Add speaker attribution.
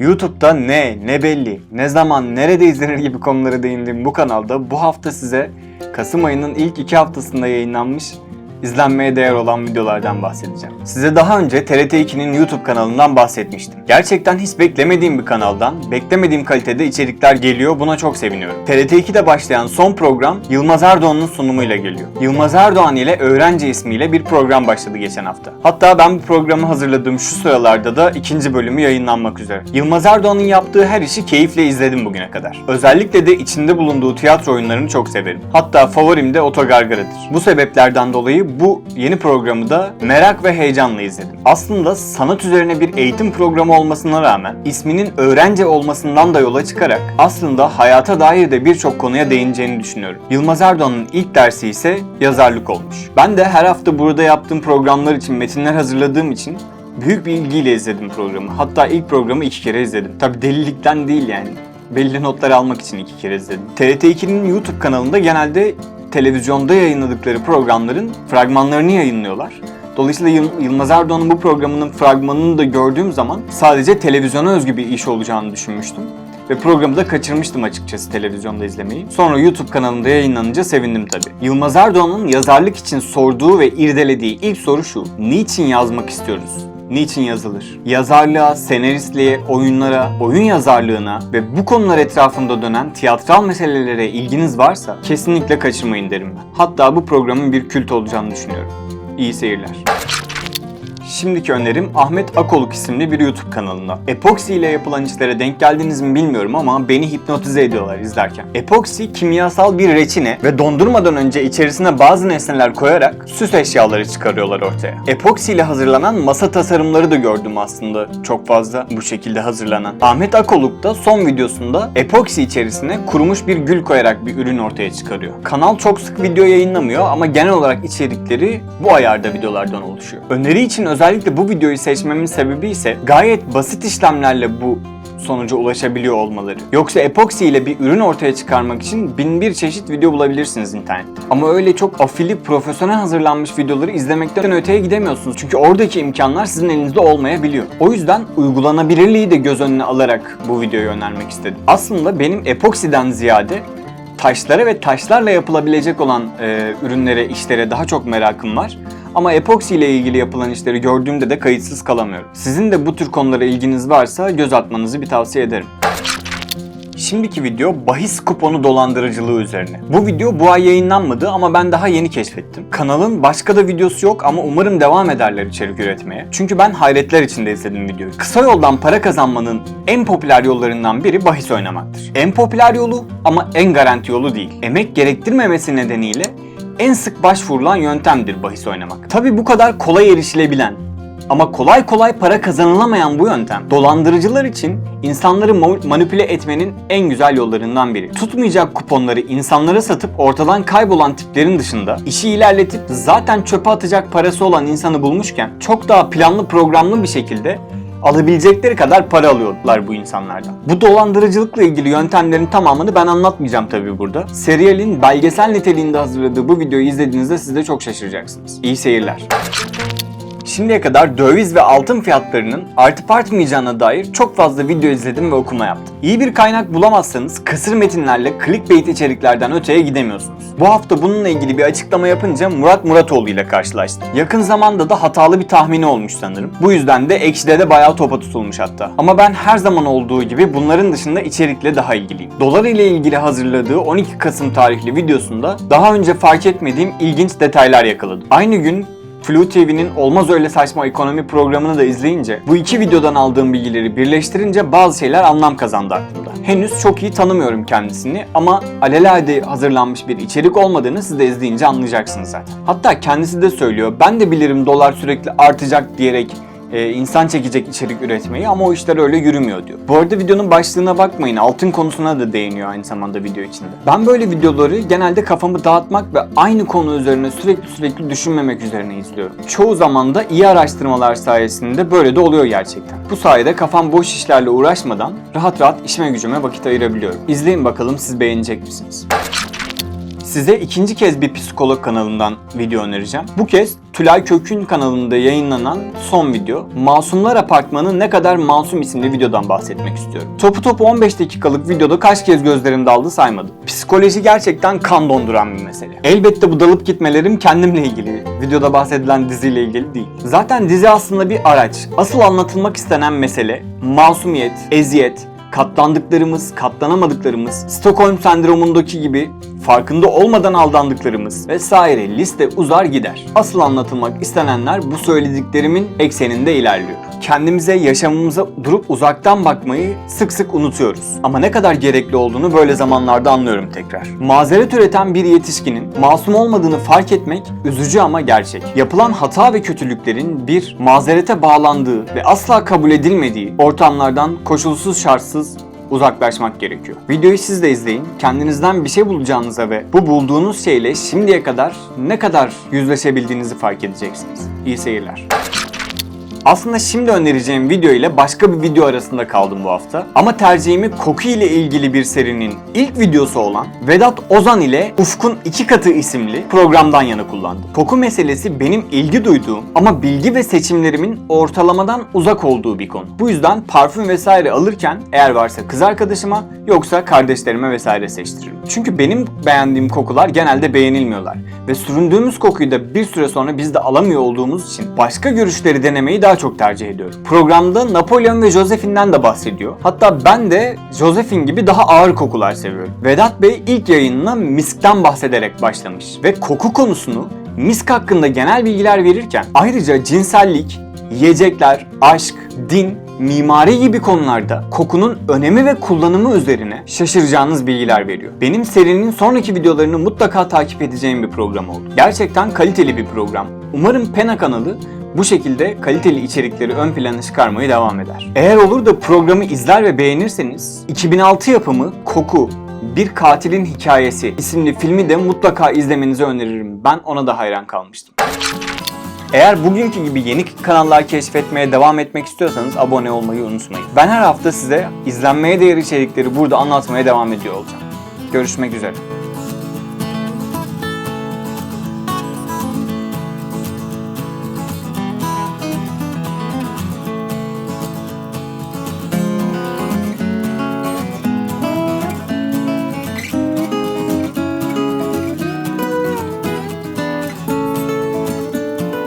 Speaker 1: YouTube'da ne, ne belli, ne zaman, nerede izlenir gibi konulara değindiğim bu kanalda. Bu hafta size Kasım ayının ilk iki haftasında yayınlanmış izlenmeye değer olan videolardan bahsedeceğim. Size daha önce TRT2'nin YouTube kanalından bahsetmiştim. Gerçekten hiç beklemediğim bir kanaldan, beklemediğim kalitede içerikler geliyor. Buna çok seviniyorum. TRT2'de başlayan son program Yılmaz Erdoğan'ın sunumuyla geliyor. Yılmaz Erdoğan ile Öğrenci ismiyle bir program başladı geçen hafta. Hatta ben bu programı hazırladığım şu sıralarda da ikinci bölümü yayınlanmak üzere. Yılmaz Erdoğan'ın yaptığı her işi keyifle izledim bugüne kadar. Özellikle de içinde bulunduğu tiyatro oyunlarını çok severim. Hatta favorim de Otogargara'dır. Bu sebeplerden dolayı bu yeni programı da merak ve heyecanla izledim. Aslında sanat üzerine bir eğitim programı olmasına rağmen isminin öğrenci olmasından da yola çıkarak aslında hayata dair de birçok konuya değineceğini düşünüyorum. Yılmaz Erdoğan'ın ilk dersi ise yazarlık olmuş. Ben de her hafta burada yaptığım programlar için metinler hazırladığım için büyük bir ilgiyle izledim programı. Hatta ilk programı iki kere izledim. Tabi delilikten değil yani. Belli notlar almak için iki kere izledim. TRT2'nin YouTube kanalında genelde televizyonda yayınladıkları programların fragmanlarını yayınlıyorlar. Dolayısıyla Yıl- Yılmaz Erdoğan'ın bu programının fragmanını da gördüğüm zaman sadece televizyona özgü bir iş olacağını düşünmüştüm. Ve programı da kaçırmıştım açıkçası televizyonda izlemeyi. Sonra YouTube kanalında yayınlanınca sevindim tabii. Yılmaz Erdoğan'ın yazarlık için sorduğu ve irdelediği ilk soru şu. Niçin yazmak istiyoruz? Niçin yazılır? Yazarlığa, senaristliğe, oyunlara, oyun yazarlığına ve bu konular etrafında dönen tiyatral meselelere ilginiz varsa kesinlikle kaçırmayın derim ben. Hatta bu programın bir kült olacağını düşünüyorum. İyi seyirler. Şimdiki önerim Ahmet Akoluk isimli bir YouTube kanalında. Epoksi ile yapılan işlere denk geldiniz mi bilmiyorum ama beni hipnotize ediyorlar izlerken. Epoksi kimyasal bir reçine ve dondurmadan önce içerisine bazı nesneler koyarak süs eşyaları çıkarıyorlar ortaya. Epoksi ile hazırlanan masa tasarımları da gördüm aslında çok fazla bu şekilde hazırlanan. Ahmet Akoluk da son videosunda epoksi içerisine kurumuş bir gül koyarak bir ürün ortaya çıkarıyor. Kanal çok sık video yayınlamıyor ama genel olarak içerikleri bu ayarda videolardan oluşuyor. Öneri için özellikle bu videoyu seçmemin sebebi ise gayet basit işlemlerle bu sonuca ulaşabiliyor olmaları. Yoksa epoksi ile bir ürün ortaya çıkarmak için bin bir çeşit video bulabilirsiniz internette. Ama öyle çok afili, profesyonel hazırlanmış videoları izlemekten öteye gidemiyorsunuz. Çünkü oradaki imkanlar sizin elinizde olmayabiliyor. O yüzden uygulanabilirliği de göz önüne alarak bu videoyu önermek istedim. Aslında benim epoksiden ziyade taşlara ve taşlarla yapılabilecek olan e, ürünlere, işlere daha çok merakım var. Ama epoksi ile ilgili yapılan işleri gördüğümde de kayıtsız kalamıyorum. Sizin de bu tür konulara ilginiz varsa göz atmanızı bir tavsiye ederim. Şimdiki video bahis kuponu dolandırıcılığı üzerine. Bu video bu ay yayınlanmadı ama ben daha yeni keşfettim. Kanalın başka da videosu yok ama umarım devam ederler içerik üretmeye. Çünkü ben hayretler içinde izledim videoyu. Kısa yoldan para kazanmanın en popüler yollarından biri bahis oynamaktır. En popüler yolu ama en garanti yolu değil. Emek gerektirmemesi nedeniyle en sık başvurulan yöntemdir bahis oynamak. Tabi bu kadar kolay erişilebilen, ama kolay kolay para kazanılamayan bu yöntem dolandırıcılar için insanları ma- manipüle etmenin en güzel yollarından biri. Tutmayacak kuponları insanlara satıp ortadan kaybolan tiplerin dışında işi ilerletip zaten çöpe atacak parası olan insanı bulmuşken çok daha planlı programlı bir şekilde alabilecekleri kadar para alıyorlar bu insanlardan. Bu dolandırıcılıkla ilgili yöntemlerin tamamını ben anlatmayacağım tabii burada. Serialin belgesel niteliğinde hazırladığı bu videoyu izlediğinizde siz de çok şaşıracaksınız. İyi seyirler. Şimdiye kadar döviz ve altın fiyatlarının artıp artmayacağına dair çok fazla video izledim ve okuma yaptım. İyi bir kaynak bulamazsanız kısır metinlerle clickbait içeriklerden öteye gidemiyorsunuz. Bu hafta bununla ilgili bir açıklama yapınca Murat Muratoğlu ile karşılaştım. Yakın zamanda da hatalı bir tahmini olmuş sanırım. Bu yüzden de Ekşi'de de bayağı topa tutulmuş hatta. Ama ben her zaman olduğu gibi bunların dışında içerikle daha ilgiliyim. Dolar ile ilgili hazırladığı 12 Kasım tarihli videosunda daha önce fark etmediğim ilginç detaylar yakaladım. Aynı gün Flu TV'nin Olmaz Öyle Saçma Ekonomi programını da izleyince bu iki videodan aldığım bilgileri birleştirince bazı şeyler anlam kazandı aklımda. Henüz çok iyi tanımıyorum kendisini ama alelade hazırlanmış bir içerik olmadığını siz de izleyince anlayacaksınız zaten. Hatta kendisi de söylüyor ben de bilirim dolar sürekli artacak diyerek e, insan çekecek içerik üretmeyi ama o işler öyle yürümüyor diyor. Bu arada videonun başlığına bakmayın altın konusuna da değiniyor aynı zamanda video içinde. Ben böyle videoları genelde kafamı dağıtmak ve aynı konu üzerine sürekli sürekli düşünmemek üzerine izliyorum. Çoğu zaman da iyi araştırmalar sayesinde böyle de oluyor gerçekten. Bu sayede kafam boş işlerle uğraşmadan rahat rahat işime gücüme vakit ayırabiliyorum. İzleyin bakalım siz beğenecek misiniz? Size ikinci kez bir psikolog kanalından video önereceğim. Bu kez Tülay Kök'ün kanalında yayınlanan son video Masumlar Apartmanı ne kadar masum isimli videodan bahsetmek istiyorum. Topu topu 15 dakikalık videoda kaç kez gözlerim daldı saymadım. Psikoloji gerçekten kan donduran bir mesele. Elbette bu dalıp gitmelerim kendimle ilgili. Videoda bahsedilen diziyle ilgili değil. Zaten dizi aslında bir araç. Asıl anlatılmak istenen mesele masumiyet, eziyet, katlandıklarımız, katlanamadıklarımız, Stockholm sendromundaki gibi farkında olmadan aldandıklarımız vesaire liste uzar gider. Asıl anlatılmak istenenler bu söylediklerimin ekseninde ilerliyor. Kendimize, yaşamımıza durup uzaktan bakmayı sık sık unutuyoruz. Ama ne kadar gerekli olduğunu böyle zamanlarda anlıyorum tekrar. Mazeret üreten bir yetişkinin masum olmadığını fark etmek üzücü ama gerçek. Yapılan hata ve kötülüklerin bir mazerete bağlandığı ve asla kabul edilmediği ortamlardan koşulsuz şartsız uzaklaşmak gerekiyor. Videoyu siz de izleyin. Kendinizden bir şey bulacağınıza ve bu bulduğunuz şeyle şimdiye kadar ne kadar yüzleşebildiğinizi fark edeceksiniz. İyi seyirler. Aslında şimdi önereceğim video ile başka bir video arasında kaldım bu hafta. Ama tercihimi koku ile ilgili bir serinin ilk videosu olan Vedat Ozan ile Ufkun iki Katı isimli programdan yana kullandım. Koku meselesi benim ilgi duyduğum ama bilgi ve seçimlerimin ortalamadan uzak olduğu bir konu. Bu yüzden parfüm vesaire alırken eğer varsa kız arkadaşıma yoksa kardeşlerime vesaire seçtiririm. Çünkü benim beğendiğim kokular genelde beğenilmiyorlar ve süründüğümüz kokuyu da bir süre sonra biz de alamıyor olduğumuz için başka görüşleri denemeyi daha çok tercih ediyorum. Programda Napolyon ve Josephine'den de bahsediyor. Hatta ben de Josephine gibi daha ağır kokular seviyorum. Vedat Bey ilk yayınına miskten bahsederek başlamış ve koku konusunu misk hakkında genel bilgiler verirken ayrıca cinsellik, yiyecekler, aşk, din, mimari gibi konularda kokunun önemi ve kullanımı üzerine şaşıracağınız bilgiler veriyor. Benim serinin sonraki videolarını mutlaka takip edeceğim bir program oldu. Gerçekten kaliteli bir program. Umarım Pena kanalı bu şekilde kaliteli içerikleri ön plana çıkarmaya devam eder. Eğer olur da programı izler ve beğenirseniz 2006 yapımı Koku Bir Katilin Hikayesi isimli filmi de mutlaka izlemenizi öneririm. Ben ona da hayran kalmıştım. Eğer bugünkü gibi yeni kanallar keşfetmeye devam etmek istiyorsanız abone olmayı unutmayın. Ben her hafta size izlenmeye değer içerikleri burada anlatmaya devam ediyor olacağım. Görüşmek üzere.